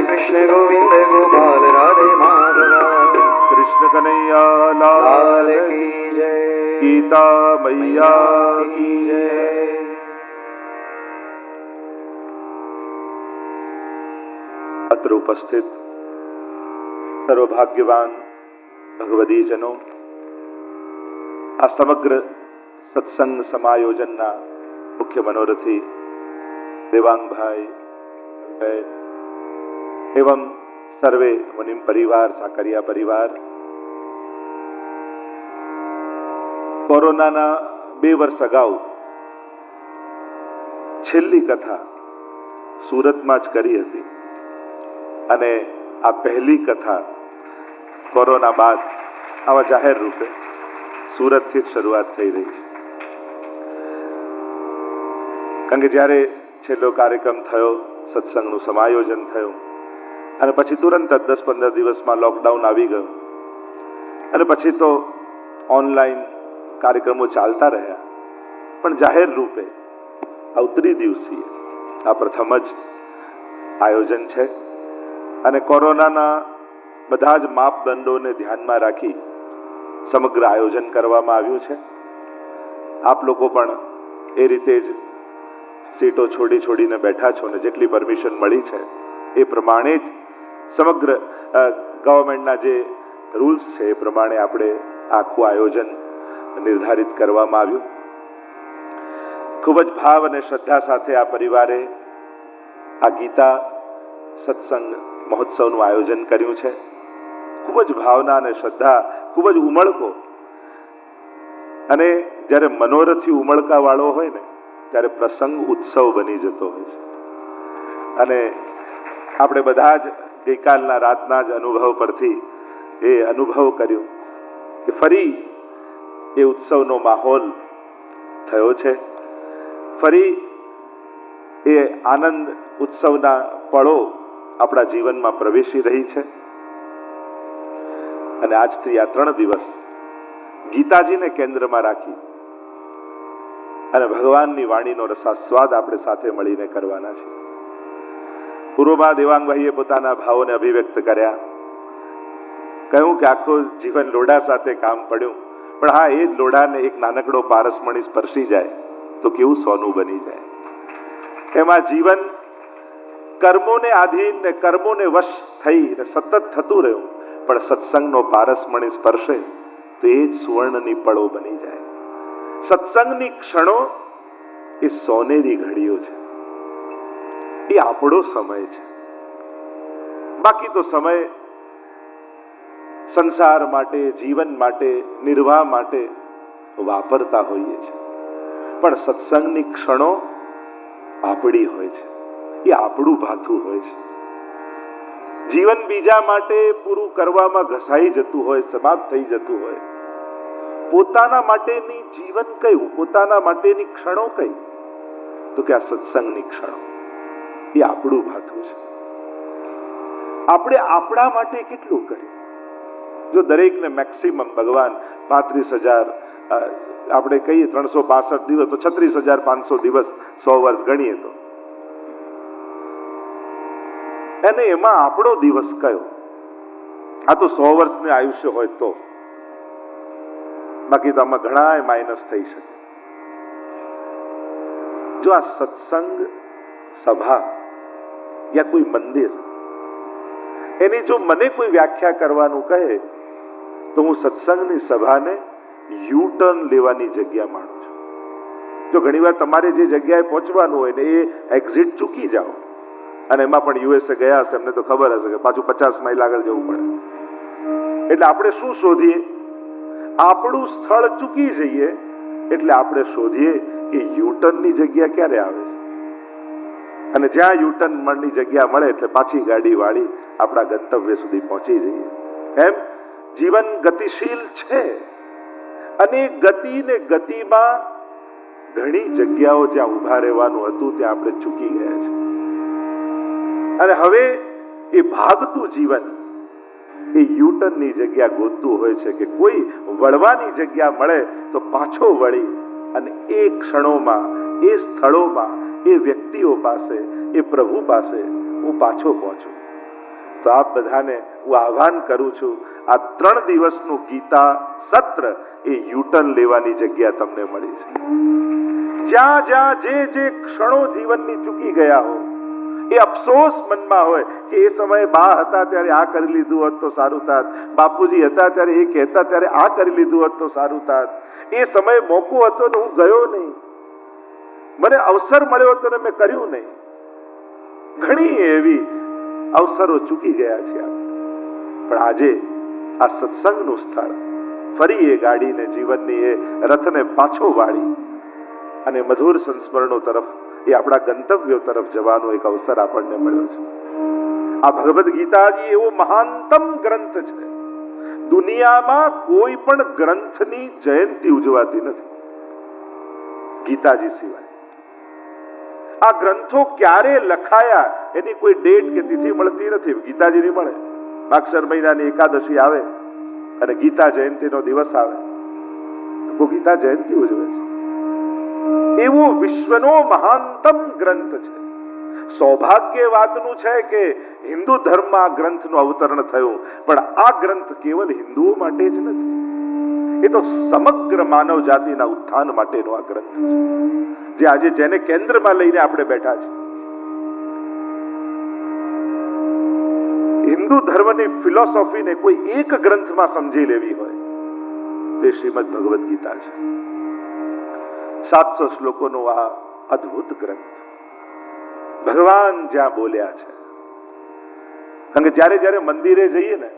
કૃષ્ણ ગોવિંદ ગોપાલ રાધે માધવ કૃષ્ણ કનૈયા લાલ લાલ કી જય ગીતા મૈયા કી જય અત્ર ઉપસ્થિત સર્વભાગ્યવાન ભગવદીજનો આ સમગ્ર સત્સંગ સમાયોજનના મુખ્ય મનોરથી દેવાંગભાઈ બેન એવं સર્વે મુનિમ પરિવાર સાકરિયા પરિવાર કોરોનાના બે વર્ષ અગાઉ છેલ્લી કથા સુરતમાં જ કરી હતી અને આ પહેલી કથા કોરોના બાદ આવા જાહેર રૂપે સુરતથી જ શરૂઆત થઈ રહી છે કારણ કે જ્યારે છેલ્લો કાર્યક્રમ થયો સત્સંગનું સમાયોજન થયું અને પછી તુરંત જ દસ પંદર દિવસમાં લોકડાઉન આવી ગયું. અને પછી તો ઓનલાઈન કાર્યક્રમો ચાલતા રહ્યા. પણ જાહેર રૂપે ઉત્તરી દિવસીય આ પ્રથમ જ આયોજન છે. અને કોરોનાના બધા જ માપદંડોને ધ્યાનમાં રાખી સમગ્ર આયોજન કરવામાં આવ્યું છે. આપ લોકો પણ એ રીતે જ સીટો છોડી છોડીને બેઠા છો ને જેટલી પરમિશન મળી છે એ પ્રમાણે જ સમગ્ર ગવર્મેન્ટના જે રૂલ્સ છે એ પ્રમાણે આપણે આખું આયોજન નિર્ધારિત કરવામાં આવ્યું. ખૂબ જ ભાવ અને શ્રદ્ધા સાથે આ પરિવારે આ ગીતા સત્સંગ મહોત્સવનું આયોજન કર્યું છે. ખૂબ જ ભાવના અને શ્રદ્ધા, ખૂબ જ ઉમળકો. અને જ્યારે મનોરથી ઉમળકા વાળો હોય ને, ત્યારે પ્રસંગ ઉત્સવ બની જતો હોય છે. અને આપણે બધા જ ગઈકાલના રાતના જ અનુભવ પરથી એ અનુભવ કર્યો કે ફરી એ ઉત્સવનો માહોલ થયો છે. ફરી એ આનંદ ઉત્સવના પળો આપણા જીવનમાં પ્રવેશી રહી છે. અને આજથી આ ત્રણ દિવસ ગીતાજીને કેન્દ્રમાં રાખી અને ભગવાનની વાણીનો રસાસ્વાદ આપણે સાથે મળીને કરવાના છે પૂર્વમાં દેવાંગભાઈએ પોતાના ભાવોને અભિવ્યક્ત કર્યા. કહ્યું કે આખું જીવન લોઢા સાથે કામ પડ્યું, પણ હા, એ જ લોઢાને એક નાનકડો પારસમણી સ્પર્શી જાય, તો કેવું સોનું બની જાય? એમાં જીવન કર્મોને આધીન ને કર્મોને વશ થઈ ને સતત થતું રહ્યું, પણ સત્સંગનો પારસમણી સ્પર્શે, તો એ જ સુવર્ણની પળો બની જાય. સત્સંગની ક્ષણો એ સોનેરી ઘડીઓ છે. એ આપણો સમય છે. બાકી તો સમય સંસાર માટે, જીવન માટે, નિર્વાહ માટે વાપરતા હોઈએ છીએ પણ સત્સંગની ક્ષણો આપણી હોય છે. એ આપણું ભાથું હોય છે. જીવન બીજા માટે પૂરું કરવામાં ઘસાઈ જતું હોય, સમાપ્ત થઈ જતું હોય. પોતાના માટેની જીવન કયું? પોતાના માટેની ક્ષણો કઈ? તો કે આ સત્સંગની ક્ષણો. એ આપણું ભાથું છે. આપણે આપણા માટે કેટલું કર્યું જો દરેકને મેક્સિમમ ભગવાન પાંત્રીસ હજાર આપણે કહીએ ત્રણસો પાસઠ દિવસ, તો છત્રીસ હજાર પાંચસો દિવસ સો વર્ષ ગણીએ તો. અને એમાં આપણો દિવસ કયો? આ તો સો વર્ષને આયુષ્ય હોય તો. બાકી તો આમાં ઘણા માઇનસ થઈ શકે. જો આ સત્સંગ, સભા યા કોઈ મંદિર એની જો મને કોઈ વ્યાખ્યા કરવાનું કહે તો હું સત્સંગની સભાને યુ લેવાની જગ્યા માનું છું જો ઘણીવાર તમારે જે જગ્યાએ પહોંચવાનું હોય ને એ એક્ઝિટ ચૂકી જાઓ અને એમાં પણ યુએસએ ગયા હશે એમને તો ખબર હશે કે પાછું પચાસ માઇલ આગળ જવું પડે। એટલે આપણે શું શોધીએ? આપણું સ્થળ ચૂકી જઈએ, એટલે આપણે શોધીએ કે યુટર્નની જગ્યા ક્યારે આવે છે? અને જ્યાં યુટર્ન મળની જગ્યા મળે એટલે પાછી ગાડી વાળી આપણા ગંતવ્ય સુધી પહોંચી જઈએ. એમ? જીવન ગતિશીલ છે. અને ગતિ ને ગતિમાં ઘણી જગ્યાઓ જ્યાં ઊભા રહેવાનું હતું ત્યાં આપણે ચૂકી ગયા છે. અને હવે એ ભાગતું જીવન, એ યુટર્નની જગ્યા ગોતતું હોય છે કે કોઈ વળવાની જગ્યા મળે તો પાછો વળી અને એ ક્ષણોમાં, એ સ્થળોમાં એ વ્યક્તિઓ પાસે, એ પ્રભુ પાસે હું પાછો પહોંચું. તો આપ બધાને હું આહ્વાન કરું છું, આ ત્રણ દિવસનું ગીતા સત્ર એ યુટર્ન લેવાની જગ્યા તમને મળી છે. જ્યાં જ્યાં જે જે ક્ષણો જીવનની ચૂકી ગયા હો, એ અફસોસ મનમાં હોય કે એ સમયે બા હતા ત્યારે આ કરી લીધું હોત તો સારું થાત, બાપુજી હતા ત્યારે એ કહેતા ત્યારે આ કરી લીધું હોત તો સારું થાત. એ સમયે મોકો હતો ને હું ગયો નહીં. મને અવસર મળ્યો હતો મેં કર્યું નહીં. ઘણી એવી અવસરો ચૂકી ગયા છે પણ આજે આ સત્સંગનું સ્થળ ફરી એ ગાડીને જીવનની એ રથને પાછો વાળી અને મધુર સંસ્મરણો તરફ, એ આપણા ગંતવ્યો તરફ જવાનો એક અવસર આપણને મળ્યો છે. આ ભગવદ્ ગીતાજી એવો મહાનતમ ગ્રંથ છે. દુનિયામાં કોઈ પણ ગ્રંથની જયંતિ ઉજવાતી નથી. ગીતાજી સિવાય. આ ગ્રંથો ક્યારે લખાયા એની કોઈ ડેટ કે તિથિ મળતી નથી. ગીતાજીની મળે માક્ષર મહિનાની એકાદશી આવે અને ગીતા જયંતિનો દિવસ આવે. ગીતા જયંતિ ઉજવે છે. એવો વિશ્વનો મહાનતમ ગ્રંથ છે. સૌભાગ્ય વાતનું છે કે હિન્દુ ધર્મમાં આ ગ્રંથનું અવતરણ થયું. પણ આ ગ્રંથ કેવલ હિન્દુઓ માટે જ નથી. એ તો સમગ્ર માનવ જાતિના ઉત્થાન માટેનો આ ગ્રંથ છે. જે આજે જેને કેન્દ્રમાં લઈને આપણે બેઠા છે હિન્દુ ધર્મની ફિલોસોફીને કોઈ એક ગ્રંથમાં સમજી લેવી હોય તે શ્રીમદ ભગવદ્ ગીતા છે. સાતસો શ્લોકોનો આ અદ્ભુત ગ્રંથ. ભગવાન જ્યાં બોલ્યા છે. કારણ કે જ્યારે જ્યારે મંદિરે જઈએ ને,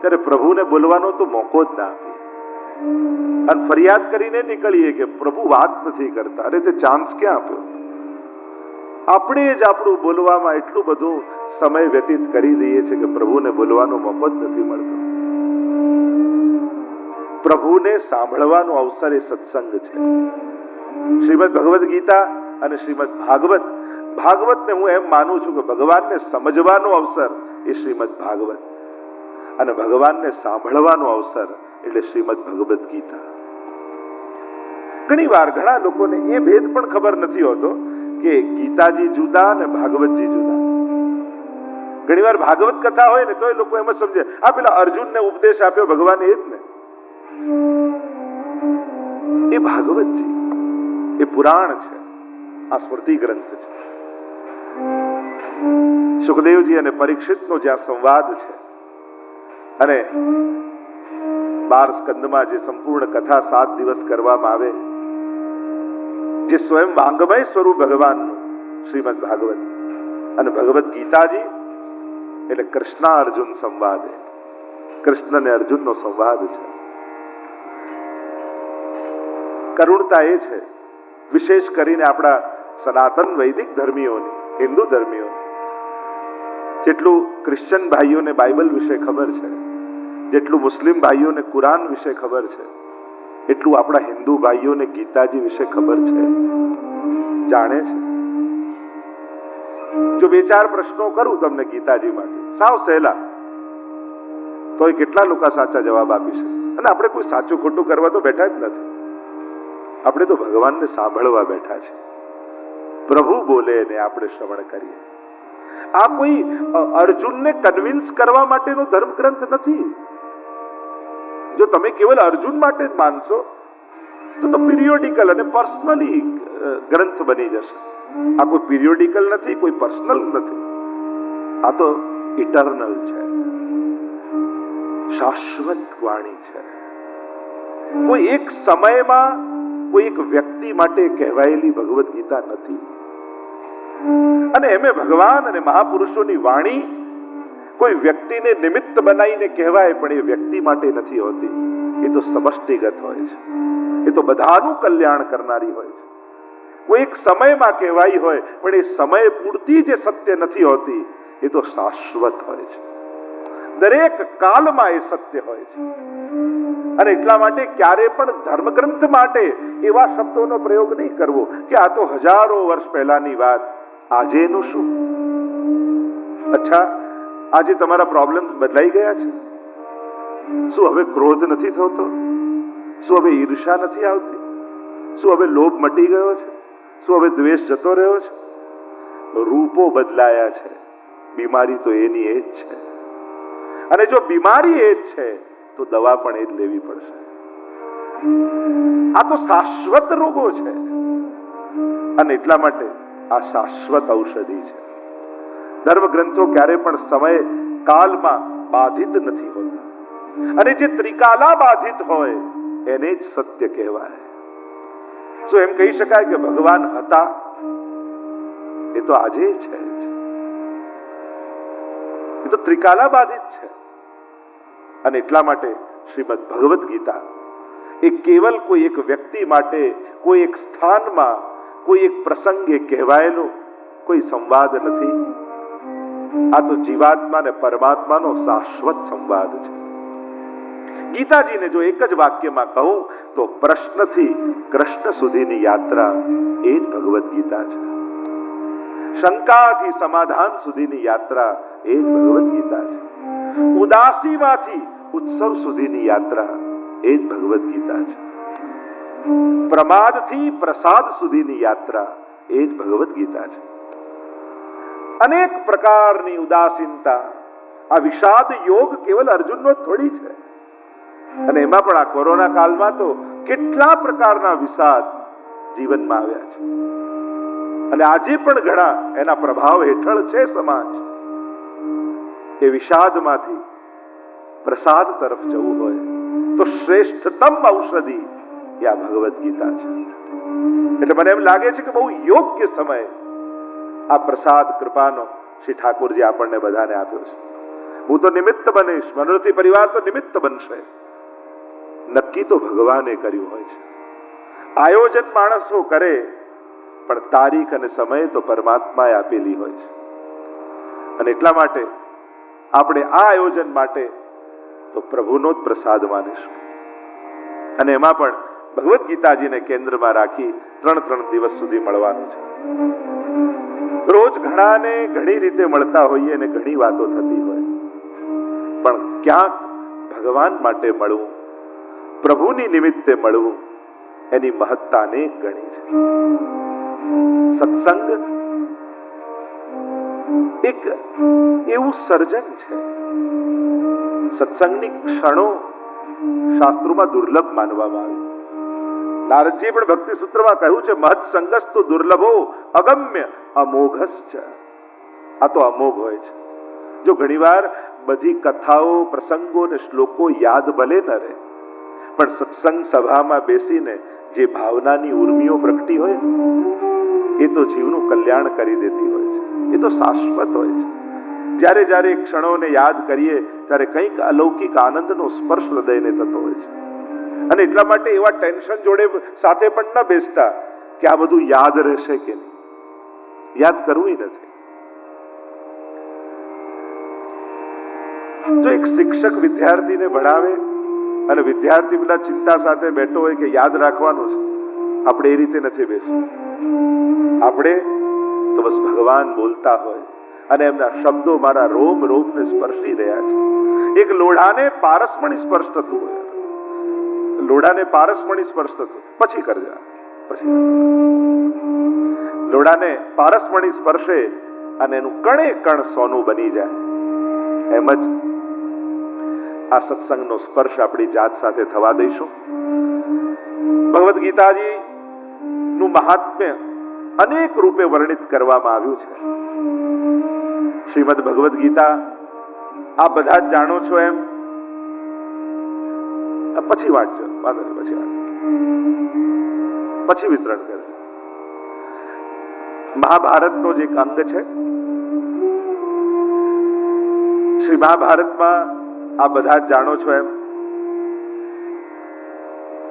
ત્યારે પ્રભુને બોલવાનો તો મોકો જ ના આપીએ. અને ફરિયાદ કરીને નીકળીએ કે પ્રભુ વાત નથી કરતા. અરે તે ચાન્સ ક્યાં આપ્યો? આપણે જ આપણું બોલવામાં એટલું બધું સમય વ્યતીત કરી દઈએ છીએ કે પ્રભુને બોલવાનો જ નથી મળતો. પ્રભુને સાંભળવાનો અવસર એ સત્સંગ છે. શ્રીમદ ભગવદ્ ગીતા અને શ્રીમદ ભાગવત. ભાગવતને હું એમ માનું છું કે ભગવાનને સમજવાનો અવસર એ શ્રીમદ ભાગવત. અને ભગવાનને સાંભળવાનો અવસર એટલે શ્રીમદ ભગવદ્ ગીતા. ઘણી વાર ઘણા લોકોને એ ભેદ પણ ખબર નથી હોતો કે ગીતાજી જુદા અને ભાગવતજી જુદા. ઘણી વાર ભાગવત કથા હોય ને તો એ લોકો એમ જ સમજે, આ પેલા અર્જુનને ઉપદેશ આપ્યો, ભગવાન એ જ ને. એ ભાગવતજી, એ પુરાણ છે, આ સ્મૃતિ ગ્રંથ છે. સુખદેવજી અને પરીક્ષિતનો જ્યાં સંવાદ છે, અને બાર સ્કંદમાં જે સંપૂર્ણ કથા સાત દિવસ કરવામાં આવે, જે સ્વયં વાંગમય સ્વરૂપ ભગવાનનું શ્રીમદ ભાગવત અને ભગવદ્ ગીતાજી, એટલે કૃષ્ણ અર્જુન સંવાદ. કૃષ્ણ અને અર્જુનનો સંવાદ છે. કરુણતા એ છે, વિશેષ કરીને આપણા સનાતન વૈદિક ધર્મીઓની, હિન્દુ ધર્મીઓની, જેટલું ક્રિશ્ચન ભાઈઓને બાઇબલ વિશે ખબર છે જેટલું મુસ્લિમ ભાઈઓને કુરાન વિશે ખબર છે, એટલું આપણા હિન્દુ ભાઈઓને ગીતાજી વિશે ખબર છે. જાણે છે. જો બે ચાર પ્રશ્નો કરું તમને ગીતાજીમાંથી, સાવ સહેલા તો એ કેટલા લોકો સાચા જવાબ આપી છે અને આપણે કોઈ સાચું ખોટું કરવા તો બેઠા જ નથી. આપણે તો ભગવાનને સાંભળવા બેઠા છે પ્રભુ બોલે ને આપણે શ્રવણ કરીએ. આ કોઈ અર્જુનને કન્વિન્સ કરવા માટેનો ધર્મ ગ્રંથ નથી. જો તમે કેવલ અર્જુન માટે જ માનશો, તો તો પિરિયોડિકલ અને પર્સનલી ગ્રંથ બની જશે. આ કોઈ પિરિયોડિકલ નથી, કોઈ પર્સનલ નથી. આ તો ઇટર્નલ છે. શાશ્વત વાણી છે. કોઈ એક સમયમાં કોઈ એક વ્યક્તિ માટે કહેવાયેલી ભગવદ્ ગીતા નથી. અને એમે ભગવાન અને મહાપુરુષોની વાણી કોઈ વ્યક્તિને નિમિત્ત બનાવીને કહેવાય, પણ એ વ્યક્તિ માટે નથી હોતી. એ તો સમષ્ટિગત હોય છે. એ તો બધાનું કલ્યાણ કરનારી હોય છે. કોઈ એક સમયમાં કહેવાય હોય, પણ એ સમય પૂરતી જે સત્ય નથી હોતી, એ તો શાશ્વત હોય છે. દરેક કાલમાં એ સત્ય હોય છે. અને એટલા માટે ક્યારે પણ ધર્મગ્રંથ માટે એવા શબ્દોનો પ્રયોગ નહીં કરવો, કે આ તો હજારો વર્ષ પહેલાની વાત. આજેનું શું? અચ્છા આજે તમારા પ્રોબ્લેમ બદલાઈ ગયા છે? શું હવે ક્રોધ નથી થતો? શું હવે ઈર્ષા નથી આવતી? શું હવે લોભ મટી ગયો છે? શું હવે દ્વેષ જતો રહ્યો છે? રૂપો બદલાયા છે. બીમારી તો એની એ જ છે. અને જો બીમારી એ જ છે, તો દવા પણ એ જ લેવી પડશે. આ તો શાશ્વત રોગો છે. અને એટલા માટે આ શાશ્વત ઔષધિ છે. ધર્મ ગ્રંથો ક્યારે પણ સમય કાલમાં બાધિત નથી હોતા. અને જે ત્રિકાલા બાધિત હોય, એને જ સત્ય કહેવાય. શું એમ કહી શકાય કે ભગવાન હતા? એ તો આજે છે. એ તો ત્રિકાલા બાધિત છે. અને એટલા માટે શ્રીમદ ભગવદ્ ગીતા એ કેવલ કોઈ એક વ્યક્તિ માટે, કોઈ એક સ્થાનમાં, કોઈ એક પ્રસંગે કહેવાયેલો કોઈ સંવાદ નથી. આ તો જીવાત્મા ને પરમાત્માનો શાશ્વત સંવાદ છે. ગીતાજીને જો એક જ વાક્યમાં કહું, તો પ્રશ્નથી કૃષ્ણ સુધીની યાત્રા એ જ ભગવદ્ ગીતા છે. શંકાથી સમાધાન સુધીની યાત્રા એ જ ભગવદ્ ગીતા છે. ઉદાસીમાંથી ઉત્સવ સુધીની યાત્રા એ જ ભગવદ્ ગીતા છે. પ્રમાદથી પ્રસાદ સુધીની યાત્રા એ જ ભગવદ્ ગીતા છે. અનેક પ્રકારની ઉદાસીનતા. આ વિષાદ યોગ કેવલ અર્જુનનો થોડી છે. અને એમાં પણ આ કોરોના કાળમાં તો કેટલા પ્રકારના વિષાદ જીવનમાં આવ્યા છે. અને આજે પણ ઘણા એના પ્રભાવ હેઠળ છે સમાજ. એ વિષાદમાંથી પ્રસાદ તરફ જવું હોય તો શ્રેષ્ઠતમ ઔષધિ એ આ ભગવદ્ ગીતા છે. એટલે મને એમ લાગે છે કે બહુ યોગ્ય સમય આ પ્રસાદ કૃપાનો શ્રી ઠાકોરજી આપણને બધાને આપ્યો છે. હું તો નિમિત્ત બનીશ, મનોરથી પરિવાર તો નિમિત્ત બનશે. નક્કી તો ભગવાને કર્યું હોય છે. આયોજન માણસો કરે, પણ તારીખ અને સમય તો પરમાત્માએ આપેલી હોય છે. અને એટલા માટે આપણે આ આયોજન માટે તો પ્રભુનો જ પ્રસાદ માનીશું. અને એમાં પણ ભગવદ્ ગીતાજીને કેન્દ્રમાં રાખી ત્રણ ત્રણ દિવસ સુધી મળવાનું છે. રોજ ઘણાને ઘણી રીતે મળતા હોઈએ અને ઘણી વાતો થતી હોય. પણ ક્યાંક ભગવાન માટે મળવું, પ્રભુની નિમિત્તે મળવું, એની મહત્તાને ગણી છે. સત્સંગ એક એવું સર્જન છે. સત્સંગની ક્ષણો શાસ્ત્રોમાં દુર્લભ માનવામાં આવી. નારદજી પણ ભક્તિ સૂત્રમાં કહ્યું છે, મહત્સંગસ્તુ દુર્લભો અગમ્ય અમોઘસ છે આ તો અમોઘ હોય છે. જો ઘણીવાર બધી કથાઓ, પ્રસંગો ને શ્લોકો યાદ ભલે ન રહે, પણ સત્સંગ સભામાં બેસીને જે ભાવનાની ઉર્મિઓ પ્રગટી હોય એ તો જીવનું કલ્યાણ કરી દેતી હોય છે. એ તો શાશ્વત હોય છે. જ્યારે જ્યારે ક્ષણોને યાદ કરીએ, ત્યારે કંઈક અલૌકિક આનંદનો સ્પર્શ હૃદયને થતો હોય છે. અને એટલા માટે એવા ટેન્શન જોડે સાથે પણ ન બેસતા કે આ બધું યાદ રહેશે કે નહીં. યાદ કરવું નથી. જો એક શિક્ષક વિદ્યાર્થીને ભણાવે અને વિદ્યાર્થી પેલા ચિંતા સાથે બેઠો હોય કે યાદ રાખવાનું છે, આપણે એ રીતે નથી બેસવું. આપણે તો બસ ભગવાન બોલતા હોય અને એમના શબ્દો મારા રોમ રોમને સ્પર્શી રહ્યા છે. એક લોઢાને પારસમણી સ્પર્શ થતું હોય. લોઢાને પારસમણી સ્પર્શ થતું. પછી કરજા. પછી લોઢાને પારસમણી સ્પર્શે અને એનું કણે કણ સોનું બની જાય. એમ જ આ સત્સંગનો સ્પર્શ આપણી જાત સાથે થવા દઈશું. ભગવદ્ ગીતાજી નું મહાત્મ્ય અનેક રૂપે વર્ણિત કરવામાં આવ્યું છે. શ્રીમદ ભગવદ્ ગીતા આ બધા જ જાણો છો એમ. પછી વાંચજો, વાંધો પછી વાંચજો. પછી વિતરણ કરે મહાભારતનો જે એક અંગ છે. શ્રી મહાભારતમાં આ બધા જાણો છો એમ.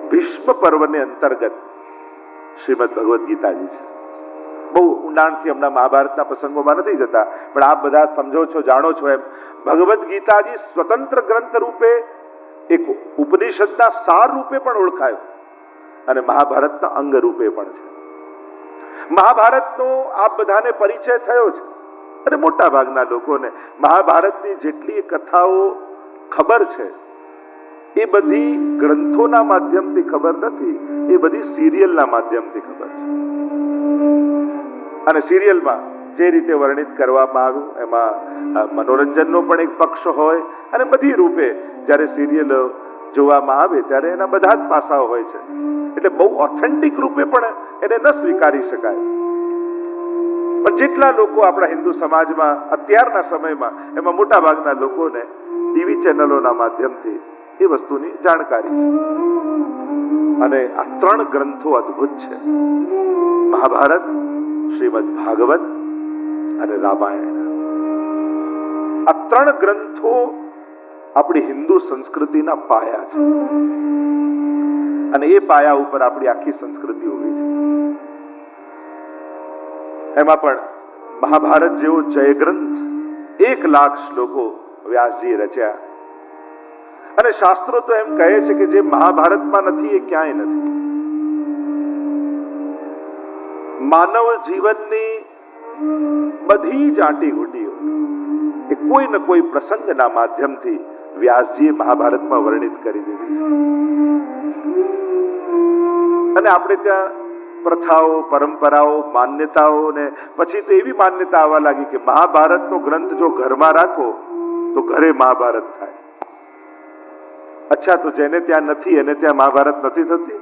ભીષ્મ પર્વને અંતર્ગત શ્રીમદ ભગવદ્ ગીતાજી છે. બહુ ઊંડાણથી હમણાં મહાભારતના પ્રસંગોમાં નથી જતા, પણ આપ બધા સમજો છો, જાણો છો એમ. ભગવદ્ ગીતાજી સ્વતંત્ર ગ્રંથ રૂપે એક ઉપનિષદના સાર રૂપે પણ ઓળખાયો અને મહાભારતના અંગ રૂપે પણ છે. મહાભારતનો આપ બધાને પરિચય થયો છે. અને મોટા ભાગના લોકોને મહાભારતની જેટલી કથાઓ ખબર છે, એ બધી ગ્રંથોના માધ્યમથી ખબર નથી, એ બધી સિરિયલના માધ્યમથી ખબર છે. અને સિરિયલમાં જે રીતે વર્ણિત કરવામાં આવ્યું, એમાં મનોરંજનનો પણ એક પક્ષ હોય, અને બધી રૂપે જ્યારે સિરિયલ જોવામાં આવે, ત્યારે એના બધા જ પાસાઓ હોય છે. એટલે બહુ ઓથેન્ટિક રૂપે પણ એને ન સ્વીકારી શકાય. પણ જેટલા લોકો આપણા હિન્દુ સમાજમાં અત્યારના સમયમાં, એમાં મોટા ભાગના લોકોને ટીવી ચેનલોના માધ્યમથી એ વસ્તુની જાણકારી છે. અને આ ત્રણ ગ્રંથો અદ્ભુત છે. મહાભારત, શ્રીમદ ભાગવત અને રામાયણ. આ ત્રણ ગ્રંથો આપણી હિન્દુ સંસ્કૃતિના પાયા છે. અને એ પાયા ઉપર આપણી આખી સંસ્કૃતિ ઊભી છે. એમાં પણ મહાભારત જેવો જયગ્રંથ એક લાખ શ્લોકો વ્યાસજીએ રચ્યા. અને શાસ્ત્રો તો એમ કહે છે કે જે મહાભારતમાં નથી એ ક્યાંય નથી. માનવ જીવનની બધી જ આંટીઘૂંટીઓ એ કોઈ ને કોઈ પ્રસંગના માધ્યમથી વ્યાસજીએ મહાભારતમાં વર્ણિત કરી દીધી છે. અને આપણે ત્યાં પ્રથાઓ, પરંપરાઓ, માન્યતાઓ ને પછી તો એવી માન્યતા આવવા લાગી કે મહાભારતનો ગ્રંથ જો ઘરમાં રાખો, તો ઘરે મહાભારત થાય. અચ્છા, તો જેને ત્યાં નથી, એને ત્યાં મહાભારત નથી થતી?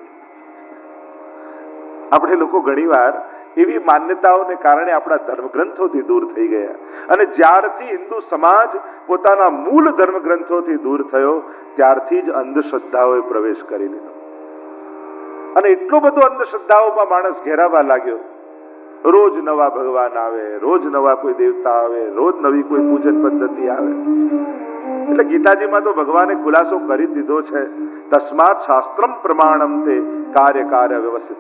આપણે લોકો ઘણીવાર એવી માન્યતાઓને કારણે આપણા ધર્મગ્રંથોથી દૂર થઈ ગયા. અને જ્યારથી હિન્દુ સમાજ પોતાના મૂળ ધર્મગ્રંથોથી દૂર થયો, ત્યારથી જ અંધશ્રદ્ધાઓએ પ્રવેશ કરી લીધો. અને એટલો બધો અંધશ્રદ્ધાઓમાં માણસ ઘેરાવા લાગ્યો. રોજ નવા ભગવાન આવે, રોજ નવા કોઈ દેવતા આવે, રોજ નવી કોઈ પૂજન પદ્ધતિ આવે. એટલે ગીતાજીમાં તો ભગવાને ખુલાસો કરી દીધો છે. તસ્માત શાસ્ત્રમ પ્રમાણમ તે કાર્ય કાર્ય વ્યવસ્થિત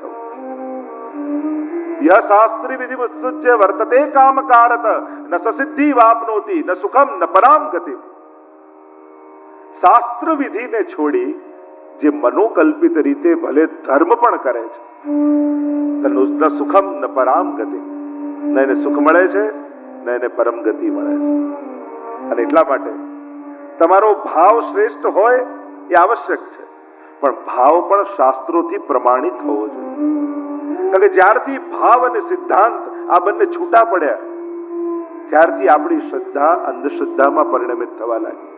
યહ શાસ્ત્રી વિધિ મુત્સૃજ્ય વર્તતે કામ કારત ન સસિદ્ધિ વાપનોતી, ન સુખમ, ન પરામ ગતિ. શાસ્ત્ર વિધિને છોડી જે મનોકલ્પિત રીતે ભલે ધર્મ પણ કરે છે ન સુખમ ન પરામ ગતિ. ન એને સુખ મળે છે, ન એને પરમ ગતિ મળે છે. અને એટલા માટે તમારો ભાવ શ્રેષ્ઠ હોય એ આવશ્યક છે, પણ ભાવ પણ શાસ્ત્રોથી પ્રમાણિત હોવો જોઈએ. કારણ કે જ્યારથી ભાવ અને સિદ્ધાંત આ બંને છૂટા પડ્યા, ત્યારથી આપણી શ્રદ્ધા અંધશ્રદ્ધામાં પરિણમિત થવા લાગી.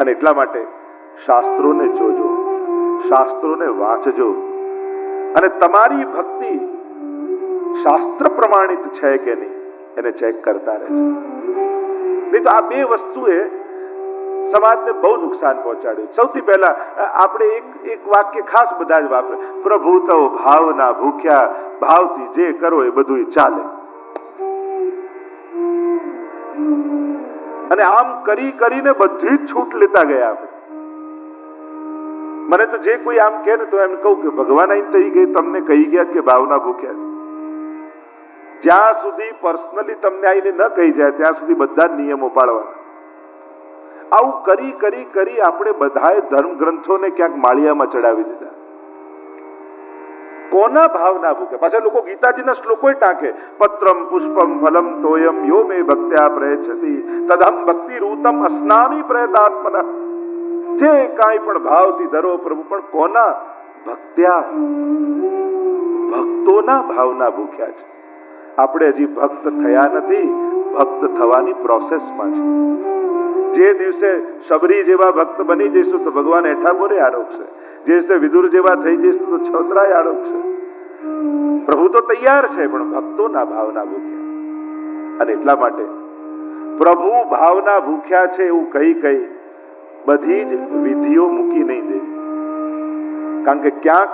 અને એટલા માટે શાસ્ત્રોને જોજો, શાસ્ત્રોને વાંચજો. અને તમારી ભક્તિ શાસ્ત્ર પ્રમાણિત છે કે નહીં, એને ચેક કરતા રહેજો. નહીં તો આ બે વસ્તુએ સમાજને બહુ નુકસાન પહોંચાડ્યું. સૌથી પહેલા આપણે એક એક વાક્ય ખાસ બધા જ વાપરે. પ્રભુ તો ભાવના ભૂખ્યા, ભાવથી જે કરો એ બધું ચાલે. અને આમ કરી કરીને બધી જ છૂટ લેતા ગયા આપણે. મને તો જે કોઈ આમ કહે ને તો એમ કહું કે ભગવાન અહીં થઈ ગઈ, તમને કહી ગયા કે ભાવના ભૂખ્યા છે. જ્યાં સુધી પર્સનલી તમને આવીને ન કહી જાય, ત્યાં સુધી બધા નિયમો પાળવાના. આવું કરી કરી કરી આપણે બધાએ ધર્મ ગ્રંથોને ક્યાંક માળિયામાં ચડાવી દીધા. કોના ભાવના ભૂખે પાછા લોકો ગીતાજીના શ્લોકો ટાંકે, પત્રમ પુષ્પમ ફલમ તોયમ યો મે ભક્ત્યા પ્રયચ્છતિ, તદહમ ભક્તિ રૂતમ અસ્નામી પ્રયતાત્મન. જે કાંઈ પણ ભાવથી ધરો પ્રભુ, પણ કોના ભક્ત્યા? ભક્તોના ભાવના ભૂખ્યા છે. આપણે હજી ભક્ત થયા નથી, ભક્ત થવાની પ્રોસેસમાં છે. જે દિવસે શબરી જેવા ભક્ત બની જઈશું તો ભગવાન એઠા બોરે આરોગશે જે દિવસે વિદુર જેવા થઈ જઈશું તો છોતરાય આરોગશે પ્રભુ તો તૈયાર છે, પણ ભક્તોના ભાવના ભૂખ્યા. અને એટલા માટે પ્રભુ ભાવના ભૂખ્યા છે એવું કહી કહી બધી જ વિધિઓ મૂકી નહીં દે. કારણ કે ક્યાંક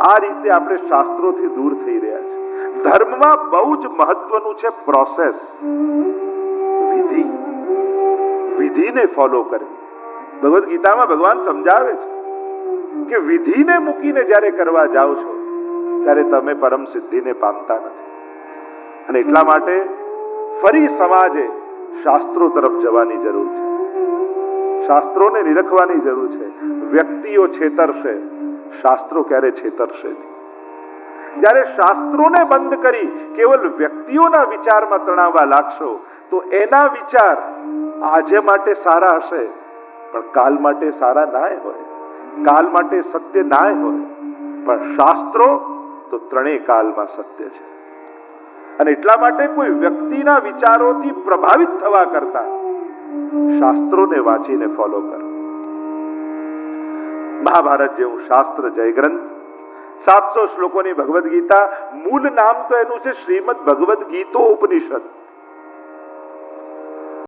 આ રીતે આપણે શાસ્ત્રોથી દૂર થઈ રહ્યા છે. ધર્મમાં બહુ જ મહત્વનું છે પ્રોસેસ વિધિ. વિધિને ફોલો કરે. ભગવદ્ ગીતામાં ભગવાન સમજાવે છે કે વિધિને મૂકીને જ્યારે કરવા જાઓ છો, ત્યારે તમે પરમ સિદ્ધિને પામતા નથી. અને એટલા માટે ફરી સમાજે શાસ્ત્રો તરફ જવાની જરૂર છે. શાસ્ત્રોને નિરખવાની જરૂર છે. વ્યક્તિઓ છેતરશે. શાસ્ત્રો ક્યારે છેતરશે? જ્યારે શાસ્ત્રોને બંધ કરી કેવલ વ્યક્તિઓના વિચારમાં તણાવવા લાગશો, તો એના વિચાર આજે માટે સારા હશે, પણ કાલ માટે સારા નાય હોય. કાલ માટે સત્ય નાય હોય. પણ શાસ્ત્રો તો ત્રણેય કાલમાં સત્ય છે. અને એટલા માટે કોઈ વ્યક્તિના વિચારોથી પ્રભાવિત થવા કરતા શાસ્ત્રોને વાંચીને ફોલો કર. મહાભારત જેવું શાસ્ત્ર જય ગ્રંથ સાતસો શ્લોકોની ભગવદ્ ગીતા, મૂળ નામ તો એનું છે શ્રીમદ ભગવદ્ ગીતો ઉપનિષદ.